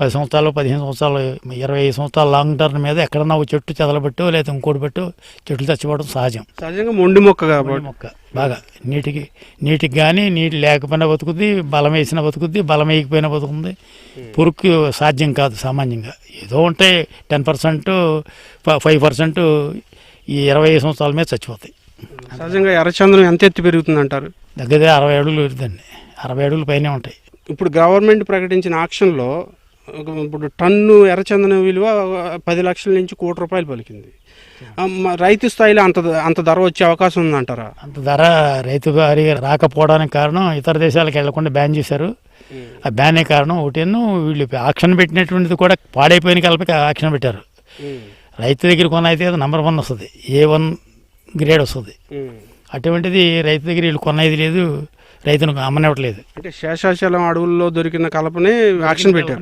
పది సంవత్సరాలు పదిహేను సంవత్సరాలు ఇరవై ఐదు సంవత్సరాలు లాంగ్ టర్మ్ మీద ఎక్కడన్నా ఒక చెట్టు చెదలబెట్టు లేదా ఇంకోటి పెట్టు చెట్లు చచ్చిపోవడం సహజం. సహజంగా మొండి మొక్క కాబట్టి. మొక్క బాగా. నీటికి నీటికి కానీ నీటి లేకపోయినా బతుకుద్ది బలం వేసినా బతుకుద్ది బలం వేయకపోయినా బతుకుతుంది. పురుక్కు సాధ్యం కాదు సామాన్యంగా. ఏదో ఉంటే టెన్ పర్సెంట్ ఫైవ్ పర్సెంట్ ఈ ఇరవై ఐదు సంవత్సరాల మీద చచ్చిపోతాయి. సహజంగా ఎర్రచందనం ఎంత ఎత్తు పెరుగుతుంది అంటారు దగ్గర అరవై అడుగులు పెరుగుతుంది అరవై అడుగుల పైనే ఉంటాయి. ఇప్పుడు గవర్నమెంట్ ప్రకటించిన ఆక్షన్లో ఇప్పుడు టన్ను ఎర్రచందనం విలువ పది లక్షల నుంచి కోటి రూపాయలు పలికింది. రైతు స్థాయిలో అంత అంత ధర వచ్చే అవకాశం ఉందంటారా? అంత ధర రైతు గారి రాకపోవడానికి కారణం ఇతర దేశాలకు వెళ్ళకుండా బ్యాన్ చేశారు. ఆ బ్యానే కారణం ఒకటేను వీళ్ళు ఆక్షన్ పెట్టినటువంటిది కూడా పాడైపోయిన కలపకి ఆక్షన్ పెట్టారు. రైతు దగ్గర కొన అయితే అది నంబర్ వన్ వస్తుంది. ఏ వన్ గ్రేడ్ వస్తుంది. అటువంటిది రైతు దగ్గర వీళ్ళు కొనేది లేదు రైతును అమ్మనివ్వట్లేదు. అంటే శేషాచలం అడవుల్లో దొరికిన కలపని ఆక్షన్ పెట్టారు.